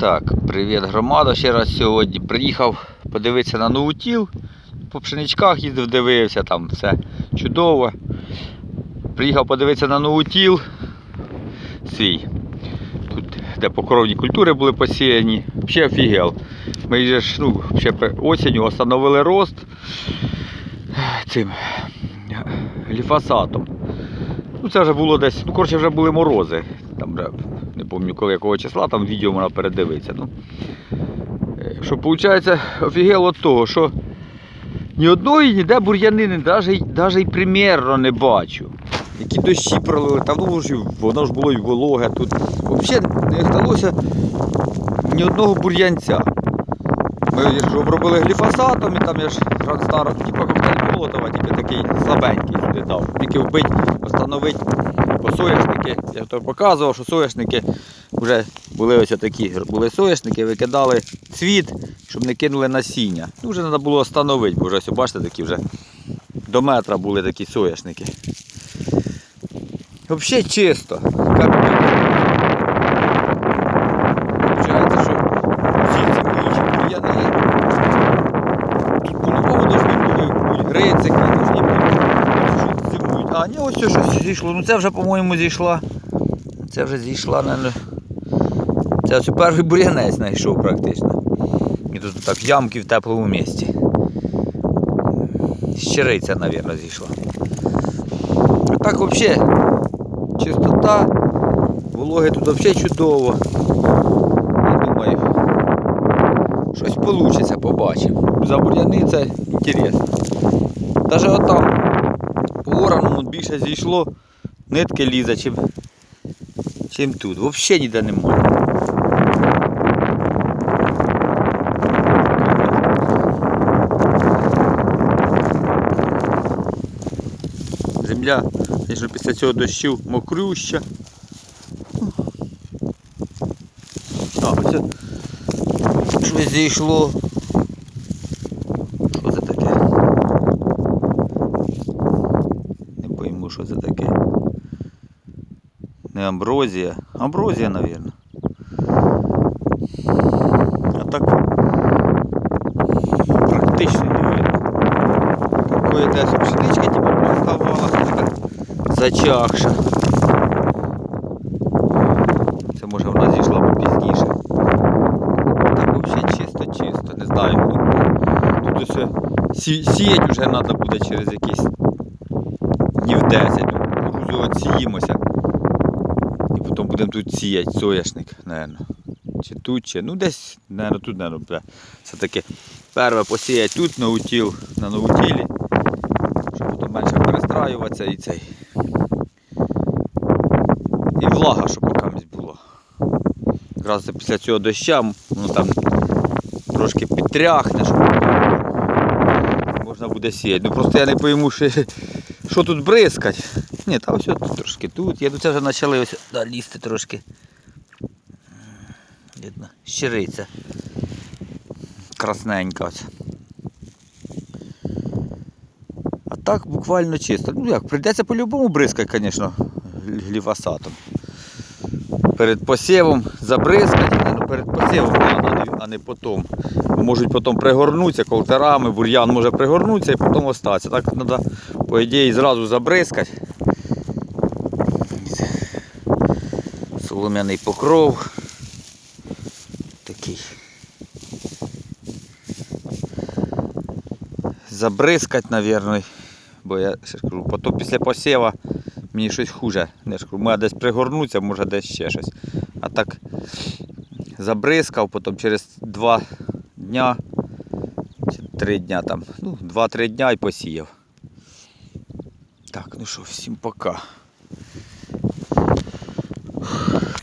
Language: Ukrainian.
Так, привіт громада. Ще раз сьогодні приїхав подивитися на новутіл. По пшеничках їздив, дивився, там все чудово. Приїхав подивитися на новутіл свій. Тут, де покровні культури були посіяні. Взагалі офігел. Ми же ж ну, ще осінню встановили рост цим гліфосатом. Ну, це вже було десь, ну, коротше, вже були морози. Там вже не пам'ятаю коли якого числа, там відео можна передивитися. Ну, е, що виходить, офігело від того, що ні одної, ніде бур'янини, навіть, і примірно не бачу. Які дощі пролили, там ну, воно ж було й вологе тут. Взагалі не вдалося ні одного бур'янця. Ми ж обробили гліфосатом і там я ж Грандстар, типу дав. Тільки вбити, встановити по соняшники. Я то показував, що соняшники вже були ось такі. Були соняшники, викидали цвіт, щоб не кинули насіння. Ну, вже треба було встановити, бо вже ось, бачите, такі вже до метра були такі соняшники. Взагалі чисто. Ні, ось щось зійшло. Ну це вже, по-моєму, зійшла. Це вже зійшла, наверное. Це ось перший бур'янець знайшов практично. І тут так ямки в теплому місці. Щириця, мабуть, зійшла. А так взагалі чистота, вологи тут взагалі чудово. Я думаю, щось вийде, побачимо. За бур'яни це інтересно. Навіть отам по більше зійшло, нитки лізе, чим, чим тут. Взагалі ніде немає. Земля, звісно, після цього дощу мокрюща. А, оце щось зійшло. Що це таке? Не що це таке. Не амброзія. Амброзія, мабуть. А так практично не видно. Такої десь пшеничка, типу, плавала, така зачахша. Це може вона зійшла попізніше. Так взагалі чисто-чисто, не знаю. Тут сі, сіять вже треба буде через якісь днів 10. Кукурузу отсіїмося. І потім будемо тут сіяти соняшник, напевно. Чи тут, чи. Ну десь, напевно, тут, напевно. Все-таки перше посіять тут на утіл, на новутілі. Щоб потім менше перестраюватися і цей. І влага, щоб покамість було. Якраз після цього доща воно там трошки підтряхне, щоб можна буде сіяти. Ну просто я не пойму, що, що тут бризкать. Ні, та ось тут трошки тут. Я тут це вже почали ось да, лізти трошки. Видно, щириця. Красненька ось. А так буквально чисто. Ну як, прийдеться по-любому бризкати, звісно, гліфосатом перед посівом забризкати, ну, перед посівом, а не потім. Можуть потім пригорнутися колтерами, бур'ян може пригорнутися і потім остатися. Так треба, по ідеї, зразу забризкати. Солом'яний покров. Такий. Забризкати, мабуть. Бо я ще кажу, потім після посіва мені щось хуже. Не кажу, може десь пригорнуться, може десь ще щось. А так забризкав, потім через два дня чи три дня там, ну, два-три дня і посіяв. Так, ну що, всім пока.